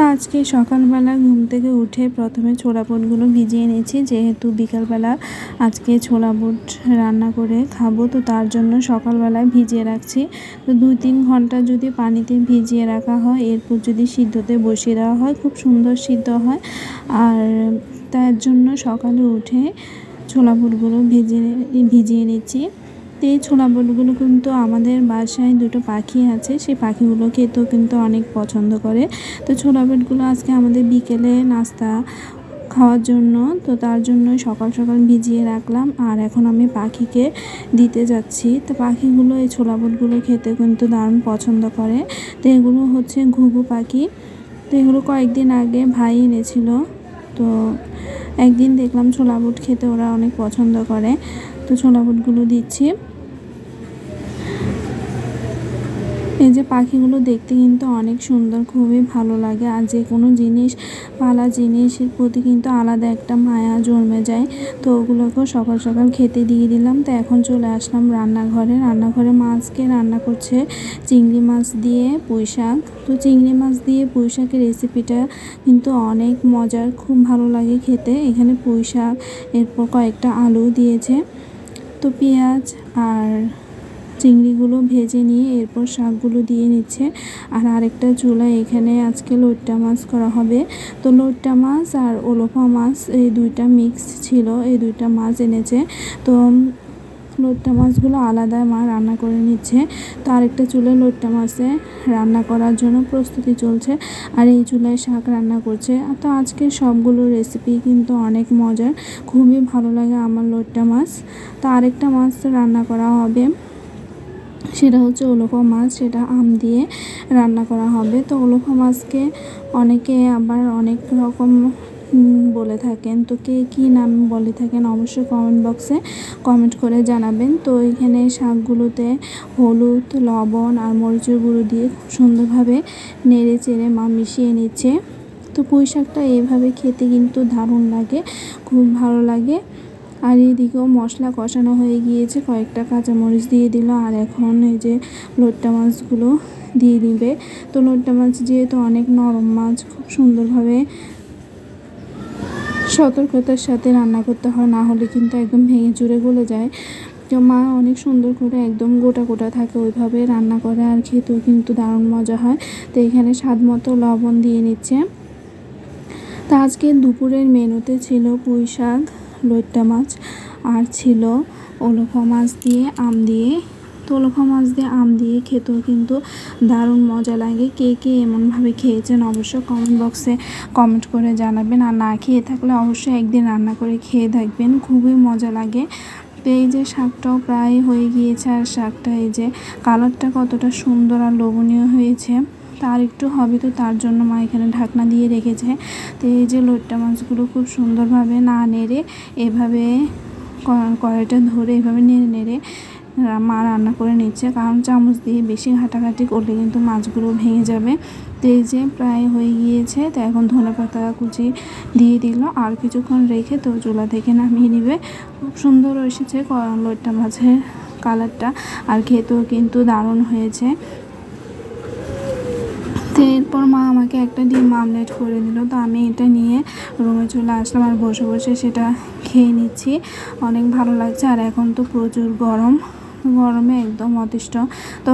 তো আজকে সকালবেলা ঘুম থেকে উঠে প্রথমে ছোলা বুটগুলো ভিজিয়ে নিয়েছি যেহেতু বিকালবেলা আজকে ছোলা বুট রান্না করে খাব, তো তার জন্য সকালবেলায় ভিজিয়ে রাখছি। তো দুই তিন ঘণ্টা যদি পানিতে ভিজিয়ে রাখা হয়, এরপর যদি সিদ্ধতে বসিয়ে দেওয়া হয়, খুব সুন্দর সিদ্ধ হয়। আর তার জন্য সকালে উঠে ছোলা বুটগুলো ভেজে ভিজিয়ে নিচ্ছি। তো এই ছোলা বুটগুলো কিন্তু আমাদের বাসায় দুটো পাখি আছে। সেই পাখিগুলো খেতেও কিন্তু অনেক পছন্দ করে। তো ছোলা বুটগুলো আজকে আমাদের বিকেলে নাস্তা খাওয়ার জন্য, তো তার জন্য সকাল সকাল ভিজিয়ে রাখলাম। আর এখন আমি পাখিকে দিতে যাচ্ছি। তো পাখিগুলো এই ছোলা বুটগুলো খেতে কিন্তু দারুণ পছন্দ করে। তো এগুলো হচ্ছে ঘুঘু পাখি। তো এগুলো কয়েকদিন আগে ভাই এনেছিল। তো একদিন দেখলাম ছোলা বুট খেতে ওরা অনেক পছন্দ করে। তো ছোলা বুটগুলো দিচ্ছি। এই যে পাখিগুলো দেখতে কিন্তু অনেক সুন্দর, খুবই ভালো লাগে। আর যে কোনো জিনিস, পালা জিনিসের প্রতি কিন্তু আলাদা একটা মায়া জন্মে যায়। তো ওগুলোকেও সকাল সকাল খেতে দিয়ে দিলাম। তো এখন চলে আসলাম রান্নাঘরে। রান্নাঘরে মাছকে রান্না করছে চিংড়ি মাছ দিয়ে পুঁই শাক। তো চিংড়ি মাছ দিয়ে পুঁই শাকের রেসিপিটা কিন্তু অনেক মজার, খুব ভালো লাগে খেতে। এখানে পুঁই শাক, এরপর কয়েকটা আলু দিয়েছে। তো পেঁয়াজ আর চিংড়িগুলো ভেজে নিয়ে এরপর শাকগুলো দিয়ে নিচ্ছে। আর আরেকটা চুলা এখানে আজকে লোট্টা মাছ করা হবে। তো লোট্টা মাছ আর ওলোফা মাছ এই দুইটা মিক্স ছিল, এই দুইটা মাছ এনেছে। তো লোট্টা মাছগুলো আলাদা মা রান্না করে নিচ্ছে। তো আরেকটা চুলায় লোট্টা মাছে রান্না করার জন্য প্রস্তুতি চলছে। আর এই চুলায় শাক রান্না করছে। তো আজকে সবগুলো রেসিপি কিন্তু অনেক মজার। খুবই ভালো লাগে আমার লোট্টা মাছ। তো আরেকটা মাছ রান্না করা হবে। সেটা হচ্ছে ওলোফা মাছ, সেটা আম দিয়ে রান্না করা হবে। তো ওলোফা মাছকে অনেকে আবার অনেক রকম বলে থাকেন। তো কে কী নাম বলে থাকেন অবশ্যই কমেন্ট বক্সে কমেন্ট করে জানাবেন। তো এখানে শাকগুলোতে হলুদ, লবণ আর মরিচের গুঁড়ো দিয়ে খুব সুন্দরভাবে নেড়ে চেড়ে মা মিশিয়ে নিচ্ছে। তো পুঁই শাকটা এভাবে খেতে কিন্তু দারুণ লাগে, খুব ভালো লাগে। আর এদিকেও মশলা কষানো হয়ে গিয়েছে। কয়েকটা কাঁচামরিচ দিয়ে দিল। আর এখন এই যে লোট্টা মাছগুলো দিয়ে দিবে। তো লোট্টা মাছ যেহেতু অনেক নরম মাছ, খুব সুন্দরভাবে সতর্কতার সাথে রান্না করতে হয়, না হলে কিন্তু একদম ভেঙে চুরে গলে যায়। তো মা অনেক সুন্দর করে একদম গোটা গোটা থাকে, ওইভাবে রান্না করে আর খেতেও কিন্তু দারুণ মজা হয়। তো এখানে স্বাদ মতো লবণ দিয়ে নিচ্ছে। তা আজকে দুপুরের মেনুতে ছিল পুঁই শাক লইট্টা মাছ আর ছিল ওলোফা মাছ দিয়ে আম দিয়ে। তো ওলোফা মাছ দিয়ে আম দিয়ে খেতেও কিন্তু দারুণ মজা লাগে। কে কে এমনভাবে খেয়েছেন অবশ্যই কমেন্ট বক্সে কমেন্ট করে জানাবেন। আর না খেয়ে থাকলে অবশ্যই একদিন রান্না করে খেয়ে থাকবেন খুবই মজা লাগে। তো এই যে শাকটাও প্রায় হয়ে গিয়েছে, আর শাকটা এই যে কালারটা কতটা সুন্দর আর লোভনীয় হয়েছে। তার একটু হবে তো তার জন্য মা এখানে ঢাকনা দিয়ে রেখেছে। তো এই যে লোট্টা মাছগুলো খুব সুন্দরভাবে না নেড়ে এভাবে কড়াইটা ধরে এভাবে নেড়ে নেড়ে মা রান্না করে নিচ্ছে। কারণ চামচ দিয়ে বেশি ঘাটাঘাটি করলে কিন্তু মাছগুলো ভেঙে যাবে। তো এই যে প্রায় হয়ে গিয়েছে, তো এখন ধনে পাতা কুচি দিয়ে দিল। আর কিছুক্ষণ রেখে তো চুলা থেকে নামিয়ে নিবে। খুব সুন্দর এসেছে লোট্টা মাছের কালারটা। আর খেতেও কিন্তু দারুণ হয়েছে। তো এরপর মা আমাকে একটা ডিম আমলেট করে দিল। তো আমি এটা নিয়ে রুমে চলে আসলাম আর বসে বসে সেটা খেয়ে নিচ্ছি। অনেক ভালো লাগছে আর এখন তো প্রচুর গরম। গরমে একদম অতিষ্ঠ। তো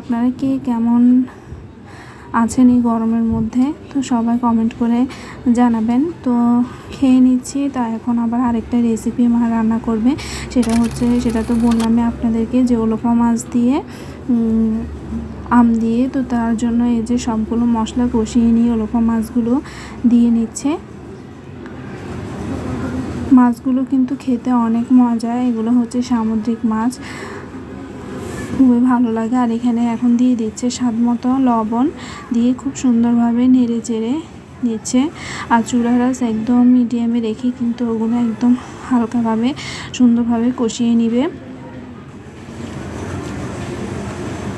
আপনারা কে কেমন আছেন এই গরমের মধ্যে? তো সবাই কমেন্ট করে জানাবেন। তো খেয়ে নিচ্ছি। তা এখন আবার আরেকটা রেসিপি মা রান্না করবে। সেটা হচ্ছে, সেটা তো বললামই আপনাদেরকে যে ওলোপা মাছ দিয়ে আম দিয়ে, তো তার জন্য এই যে সবগুলো মশলা কষিয়ে নিয়ে ওলোপা মাছগুলো দিয়ে নিচ্ছে। মাছগুলো কিন্তু খেতে অনেক মজা, এগুলো হচ্ছে সামুদ্রিক মাছ। খুবই ভালো লাগে, আর এখানে এখন দিয়ে দিচ্ছে স্বাদ মতো লবণ, দিয়ে খুব সুন্দরভাবে নেড়ে চেড়ে নিচ্ছে। আর চুলা রাস একদম মিডিয়ামে রেখে কিন্তু ওগুলো একদম হালকাভাবে, সুন্দরভাবে কষিয়ে নিবে।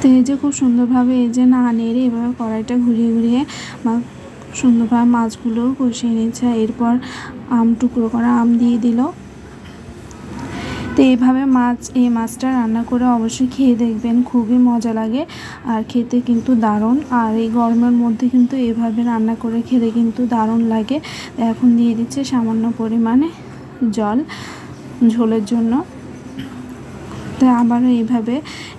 তো এই যে খুব সুন্দরভাবে এই যে না নেড়ে এভাবে কড়াইটা ঘুরিয়ে ঘুরিয়ে সুন্দরভাবে মাছগুলো কষিয়ে নিচ্ছে এরপর আম, টুকরো করা আম দিয়ে দিল। তো এইভাবে মাছ, এই মাছটা রান্না করে অবশ্যই খেয়ে দেখবেন, খুবই মজা লাগে। আর খেতে কিন্তু দারুণ। আর এই গরমের মধ্যে কিন্তু এইভাবে রান্না করে খেতে কিন্তু দারুণ লাগে। এখন দিয়ে দিচ্ছে সামান্য পরিমাণে জল ঝোলের জন্য। তো আবারও এইভাবে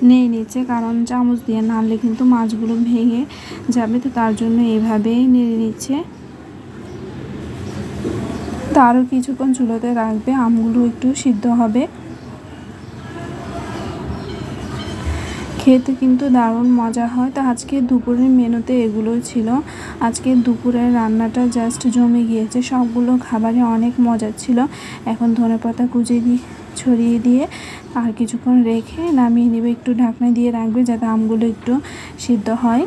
নিয়ে নিচ্ছে, কারণ চামচ দিয়ে নাড়লে কিন্তু মাছগুলো ভেঙে যাবে, তো তার জন্য এইভাবেই নেড়ে নিচ্ছে। তো আরও কিছুক্ষণ চুলোতে রাখবে, আমগুলো একটু সিদ্ধ হবে। খেতে কিন্তু দারুণ মজা হয়। তো আজকে দুপুরের মেনুতে এগুলো ছিল। আজকে দুপুরের রান্নাটা জাস্ট জমে গিয়েছে। সবগুলো খাবারে অনেক মজা ছিল। এখন ধনেপাতা কুচিয়ে দিয়ে ছড়িয়ে দিয়ে আর কিছুক্ষণ রেখে নামিয়ে নেবে, একটু ঢাকনা দিয়ে রাখবে যাতে আমগুলো একটু সিদ্ধ হয়।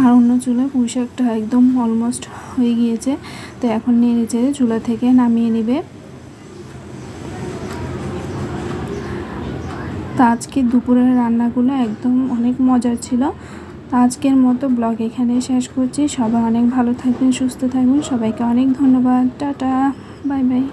আর অন্য চুলে পুঁই শাকটা একদম অলমোস্ট হয়ে গিয়েছে, তো এখন নিয়ে নিচে চুলা থেকে নামিয়ে নেবে। তো আজকে দুপুরের রান্নাগুলো একদম অনেক মজার ছিল। তো আজকের মতো ব্লগ এখানেই শেষ করছি। সবাই অনেক ভালো থাকবেন, সুস্থ থাকবেন। সবাইকে অনেক ধন্যবাদ। Tata, bye bye.